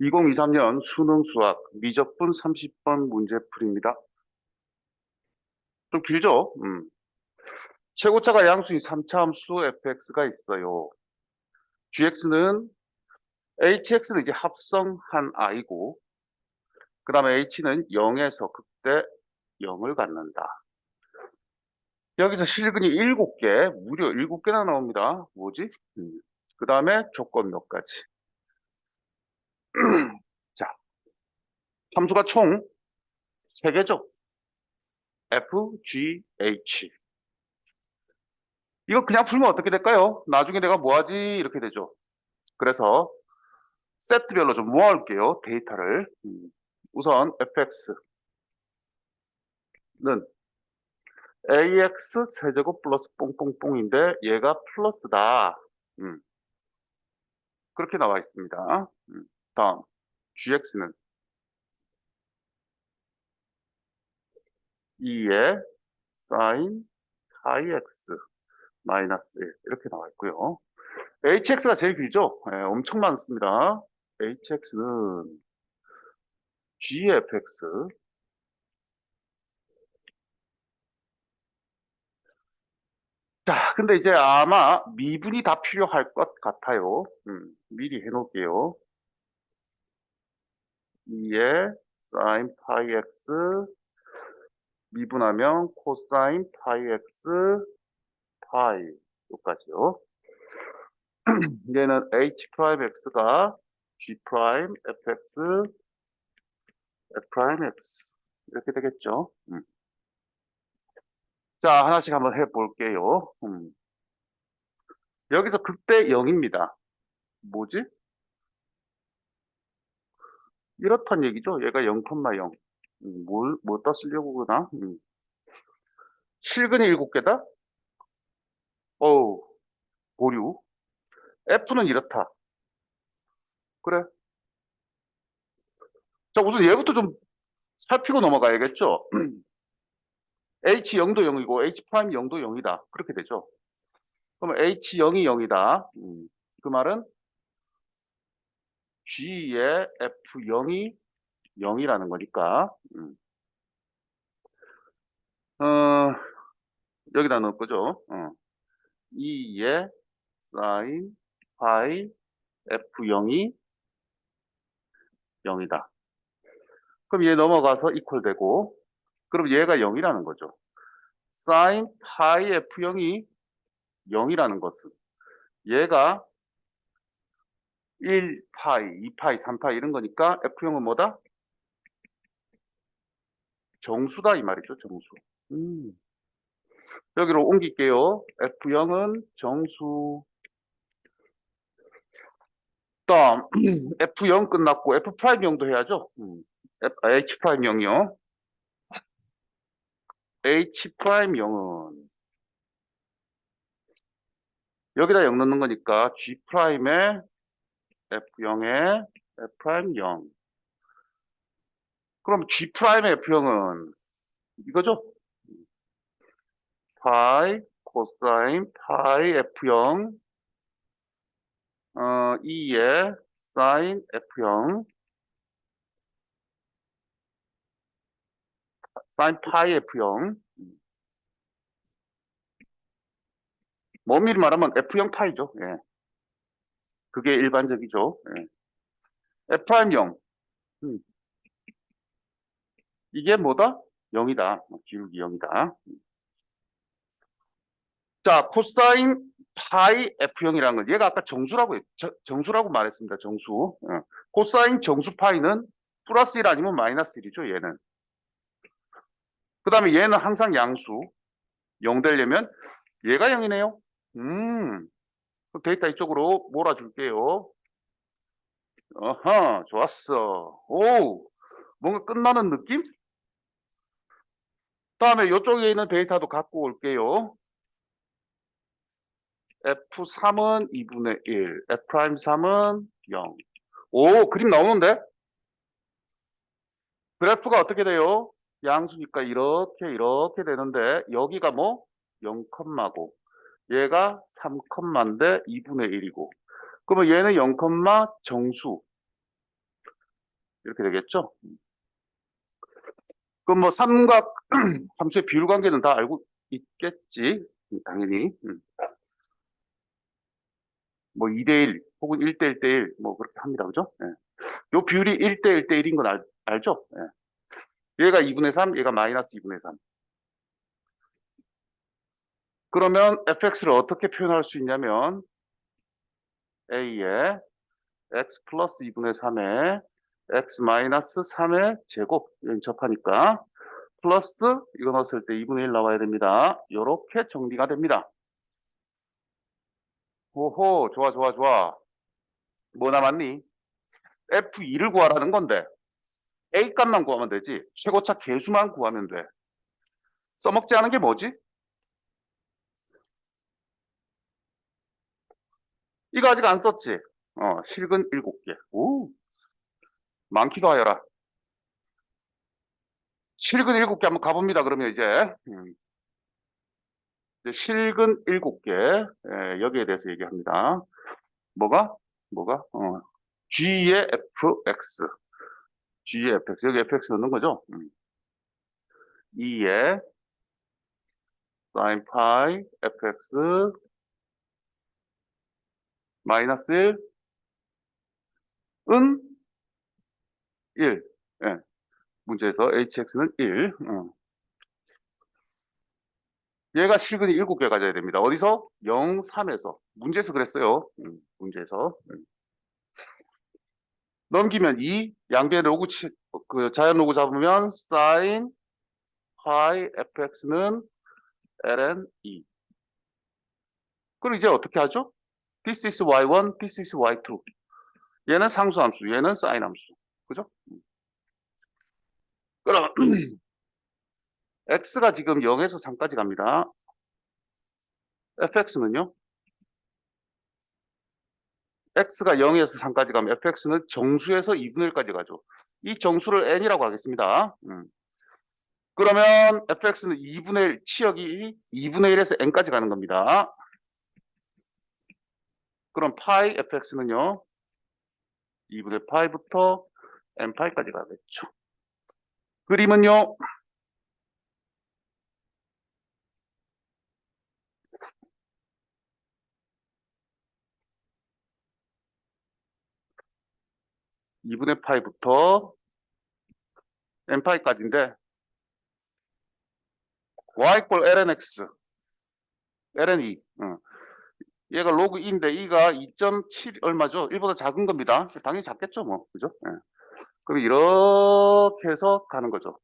2023년 수능 수학 미적분 30번 문제풀이입니다. 좀 길죠? 음. 최고차가 양수인 3차 함수 fx가 있어요. gx는 hx는 이제 합성한 i고 그 다음에 h는 0에서 극대 0을 갖는다. 여기서 실근이 7개, 무려 7개나 나옵니다. 뭐지? 음. 그 다음에 조건 몇 가지. 자, 함수가 총 3개죠. f, g, h. 이거 그냥 풀면 어떻게 될까요? 나중에 내가 뭐하지? 이렇게 되죠. 그래서 세트별로 좀 모아올게요. 데이터를. 음, 우선 fx는 ax 세제곱 플러스 뽕뽕뽕인데 얘가 플러스다. 음, 그렇게 나와 있습니다. 음, 다음 gx는 2의 sin x 마이너스 1 이렇게 나와 있고요. hx가 제일 길죠? 예, 엄청 많습니다. hx는 gfx 자, 근데 이제 아마 미분이 다 필요할 것 같아요. 음, 미리 해놓을게요. 2의 sin 파이 x 미분하면 코사인 파이 x 파이 여기까지요. 얘는 h 프라임 x가 g 프라임 fx f 프라임 x 이렇게 되겠죠. 음. 자 하나씩 한번 해볼게요. 음. 여기서 극대 0입니다. 뭐지? 이렇단 얘기죠. 얘가 0,0. 음, 뭘, 뭐다 쓰려고 그러나? 음. 실근이 7개다? 어우, 보류. F는 이렇다. 그래. 자, 우선 얘부터 좀 살피고 넘어가야겠죠? H 0도 0이고 H 프라임 0도 0이다. 그렇게 되죠. 그러면 H 0이 0이다. 음, 그 말은 G의 F 0이 0이라는 거니까. 음. 어, 여기다 넣을 거죠. 어. 2의 sin 파이 F0이 0이다. 그럼 얘 넘어가서 이퀄 되고 그럼 얘가 0이라는 거죠. sin 파이 F0이 0이라는 것은 얘가 1파이, 2파이, 3파이 이런 거니까 F0은 뭐다? 정수다 이 말이죠. 정수. 음. 여기로 옮길게요. F0은 정수. 다음 F0 끝났고 F 프라임 0도 해야죠. 음. 아, H 프라임 0이요. H 프라임 0은 여기다 0 넣는 거니까 G 프라임에 F0에 F 프라임 0. 그럼 G 프라임의 F0은 이거죠? 파이 코사인 파이 F0 어, 2의 사인 F0 사인 파이 F0 뭐밀히 말하면 F0 파이죠. 예. 그게 일반적이죠. 예. F'0 음. 이게 뭐다? 0이다. 기울기 0이다. 자, 코사인 파이 F0이라는 건 얘가 아까 정수라고 했, 정수라고 말했습니다. 정수. 어. 코사인 정수 파이는 플러스 1 아니면 마이너스 1이죠. 얘는. 그 다음에 얘는 항상 양수. 0 되려면 얘가 0이네요. 음. 데이터 이쪽으로 몰아줄게요. 어허, 좋았어. 오, 뭔가 끝나는 느낌? 다음에 이쪽에 있는 데이터도 갖고 올게요. F3은 2분의 1, F'3은 0. 오, 그림 나오는데? 그래프가 어떻게 돼요? 양수니까 이렇게 이렇게 되는데 여기가 뭐? 0컴마고 얘가 3컴마인데 2분의 1이고 그러면 얘는 0컴마 정수 이렇게 되겠죠? 그럼 뭐 삼각 함수의 비율 관계는 다 알고 있겠지. 음, 당연히. 음. 뭐 2대1 혹은 1대1 대1 뭐 그렇게 합니다. 그죠? 예. 요 비율이 1대1 대1인 건 알, 알죠? 예. 얘가 2분의 3, 얘가 마이너스 2분의 3. 그러면 fx를 어떻게 표현할 수 있냐면 a에 x 플러스 2분의 3에 x 마이너스 3의 제곱 접하니까 플러스 이거 넣었을 때 2분의 1 나와야 됩니다. 이렇게 정리가 됩니다. 오호 좋아 좋아 좋아 뭐 남았니? F2를 구하라는 건데 A 값만 구하면 되지 최고차 개수만 구하면 돼 써먹지 않은 게 뭐지? 이거 아직 안 썼지? 어 실근 7개 오 많기도 하여라 실근 7개 한번 가봅니다 그러면 이제 음. 이제 실근 7개 예, 여기에 대해서 얘기합니다 뭐가? 뭐가? 어, G의 fx G의 fx 여기 fx 넣는 거죠? 음. 2의 sin pi fx 마이너스 1 은 1 예. 문제에서 hx는 1 어. 얘가 실근이 7개 가져야 됩니다. 어디서? 0, 3에서. 문제에서 그랬어요. 음, 문제에서. 음. 넘기면 2, 양변 로그, 치, 그 자연 로그 잡으면 sin pi fx는 ln 2. 그럼 이제 어떻게 하죠? This is y1, this is y2. 얘는 상수함수, 얘는 sin 함수. 그죠? 음. 그럼 x가 지금 0에서 3까지 갑니다. fx는요? x가 0에서 3까지 가면 fx는 정수에서 2분의 1까지 가죠. 이 정수를 n이라고 하겠습니다. 음. 그러면 fx는 2분의 1, 치역이 2분의 1에서 n까지 가는 겁니다. 그럼 파이 fx는요? 2분의 파이부터 n파이까지 가겠죠. 그림은요? 2분의 파이부터 n파이까지인데 y 꼴 ln x ln 2 어. 얘가 로그 2인데 2가 2.7 얼마죠? 1보다 작은 겁니다. 당연히 작겠죠 뭐 그죠? 예. 그럼 이렇게 해서 가는 거죠.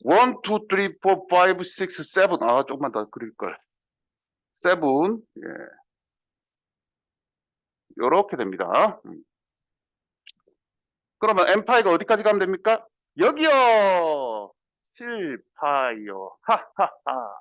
1, 2, 3, 4, 5, 6, 7. 아, 조금만 더 그릴걸. 7. 예. 요렇게 됩니다. 음. 그러면 n파이가 어디까지 가면 됩니까? 여기요! 7파이요. 하하하.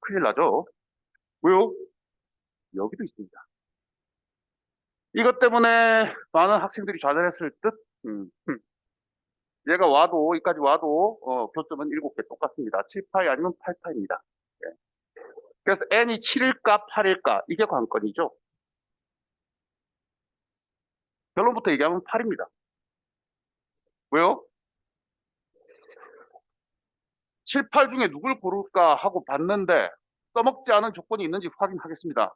큰일 나죠? 왜요? 여기도 있습니다. 이것 때문에 많은 학생들이 좌절했을 듯. 음. 얘가 와도 여기까지 와도 어, 교점은 7개 똑같습니다. 7파이 아니면 8파입니다. 예. 그래서 n이 7일까 8일까 이게 관건이죠. 결론부터 얘기하면 8입니다. 왜요? 7, 8 중에 누굴 고를까 하고 봤는데 써먹지 않은 조건이 있는지 확인하겠습니다.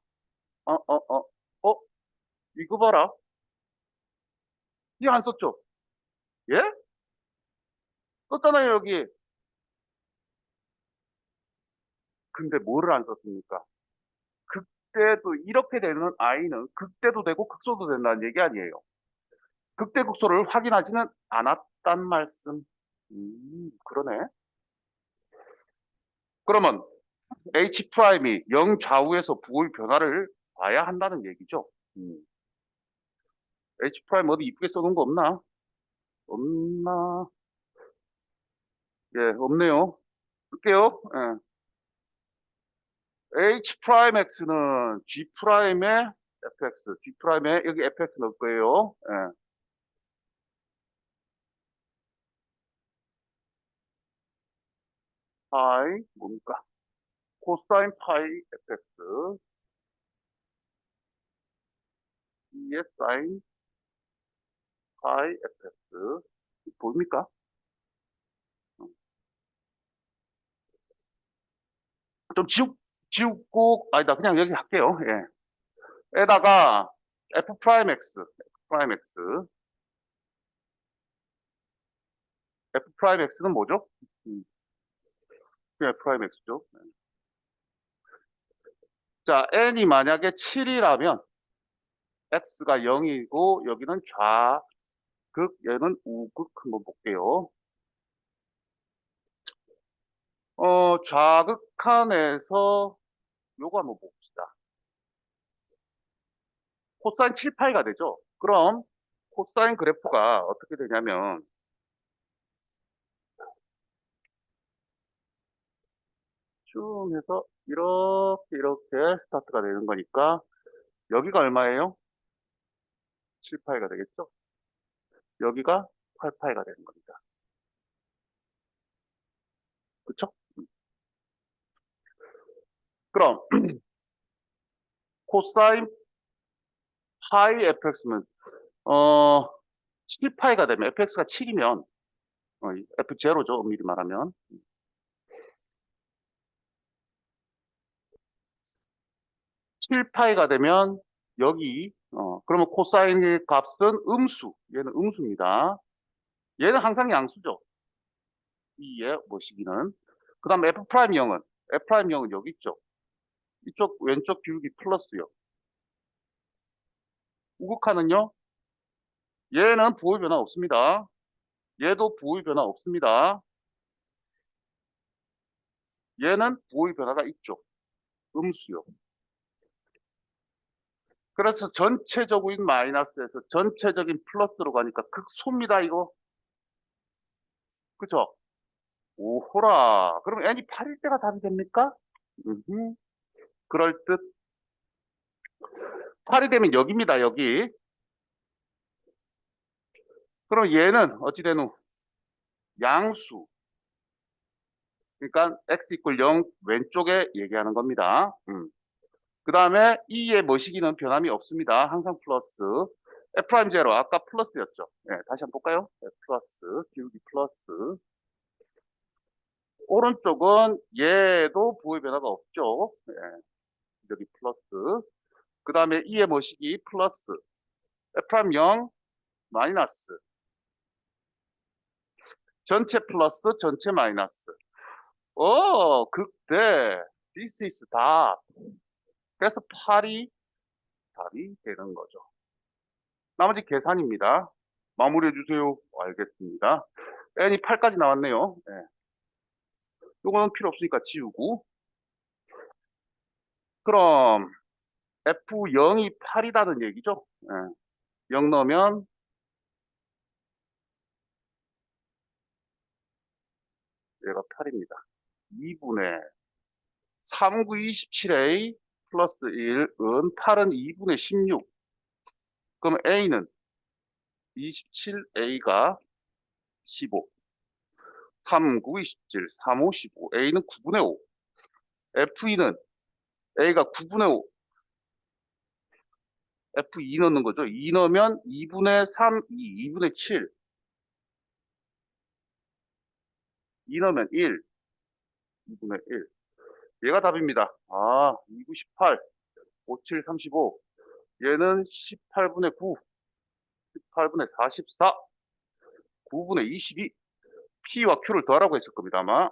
어, 어, 어, 어? 이거 봐라. 이거 안 썼죠? 예? 썼잖아요, 여기. 근데 뭐를 안 썼습니까? 극대도 이렇게 되는 i는 극대도 되고 극소도 된다는 얘기 아니에요. 극대 극소를 확인하지는 않았단 말씀. 음, 그러네. 그러면 h 프라임이 0 좌우에서 부호의 변화를 봐야 한다는 얘기죠. 음. h 프라임 어디 이쁘게 써놓은 거 없나? 없나? 예, 없네요. 쓸게요. 예. h 프라임 x는 g 프라임의 fx, g 프라임에 여기 fx 넣을 거예요. 예. 파이 뭡니까? 코사인 파이 fx 2의 사인 파이 fx 보입니까? 어. 좀 지우, 지우고 아니다 그냥 여기 할게요. 예. 에다가 f 프라임 x, f 프라임 x, f 프라임 x는 뭐죠? 음. 그 f 프라임 x죠. 네. 자, n이 만약에 7이라면 x가 0이고 여기는 좌극, 얘는 우극 한번 볼게요. 어, 좌극한에서 요거 한번 봅시다. 코사인 7파이가 되죠. 그럼 코사인 그래프가 어떻게 되냐면 쭉 해서 이렇게 이렇게 스타트가 되는 거니까 여기가 얼마예요? 7파이가 되겠죠? 여기가 8파이가 되는 겁니다. 그쵸? 그럼 코사인 파이 fx면 어 7파이가 되면 fx가 7이면 어, f0죠 엄밀히 말하면 7파이가 되면 여기 어, 그러면 코사인의 값은 음수. 얘는 음수입니다. 얘는 항상 양수죠. 이의 모시기는. 그 다음에 f 프라임 0은 f 프라임 0은 여기 있죠. 이쪽 왼쪽 비우기 플러스요. 우극하는요? 얘는 부호의 변화 없습니다. 얘도 부호의 변화 없습니다. 얘는 부호의 변화가 있죠. 음수요 그래서 전체적인 마이너스에서 전체적인 플러스로 가니까 극소입니다, 이거. 그죠? 오호라. 그럼 n이 8일 때가 답이 됩니까? 음흠. 그럴 듯. 8이 되면 여기입니다, 여기. 그럼 얘는 어찌 되노? 양수. 그러니까 x 이퀄 0 왼쪽에 얘기하는 겁니다. 음. 그 다음에 E의 머시기는 변함이 없습니다. 항상 플러스. F' 제로 아까 플러스였죠. 네, 다시 한번 볼까요? F 플러스, 기울기 플러스. 오른쪽은 얘도 부호의 변화가 없죠. 네, 여기 플러스. 그 다음에 E의 머시기 플러스. F' 0 마이너스. 전체 플러스, 전체 마이너스. 어, 극대. This is 답. 그래서 8이 답이 되는 거죠. 나머지 계산입니다. 마무리해 주세요. 알겠습니다. n이 8까지 나왔네요. 네. 요거는 필요 없으니까 지우고. 그럼 F0이 8이라는 얘기죠. 네. 0 넣으면 얘가 8입니다. 2분의 3, 9, 27A 플러스 1은 8은 2분의 16. 그럼 A는 27A가 15. 3, 9, 27, 3, 5, 15. A는 9분의 5. F2는 A가 9분의 5. F2 넣는 거죠. 2 넣으면 2분의 3, 2, 2분의 7. 2 넣으면 1. 2분의 1. 얘가 답입니다. 아, 2, 9, 18, 5, 7, 35. 얘는 18분의 9, 18분의 44, 9분의 22. P와 Q를 더하라고 했을 겁니다, 아마.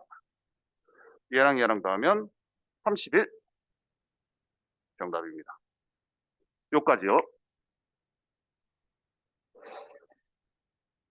얘랑 얘랑 더하면 31. 정답입니다. 요까지요.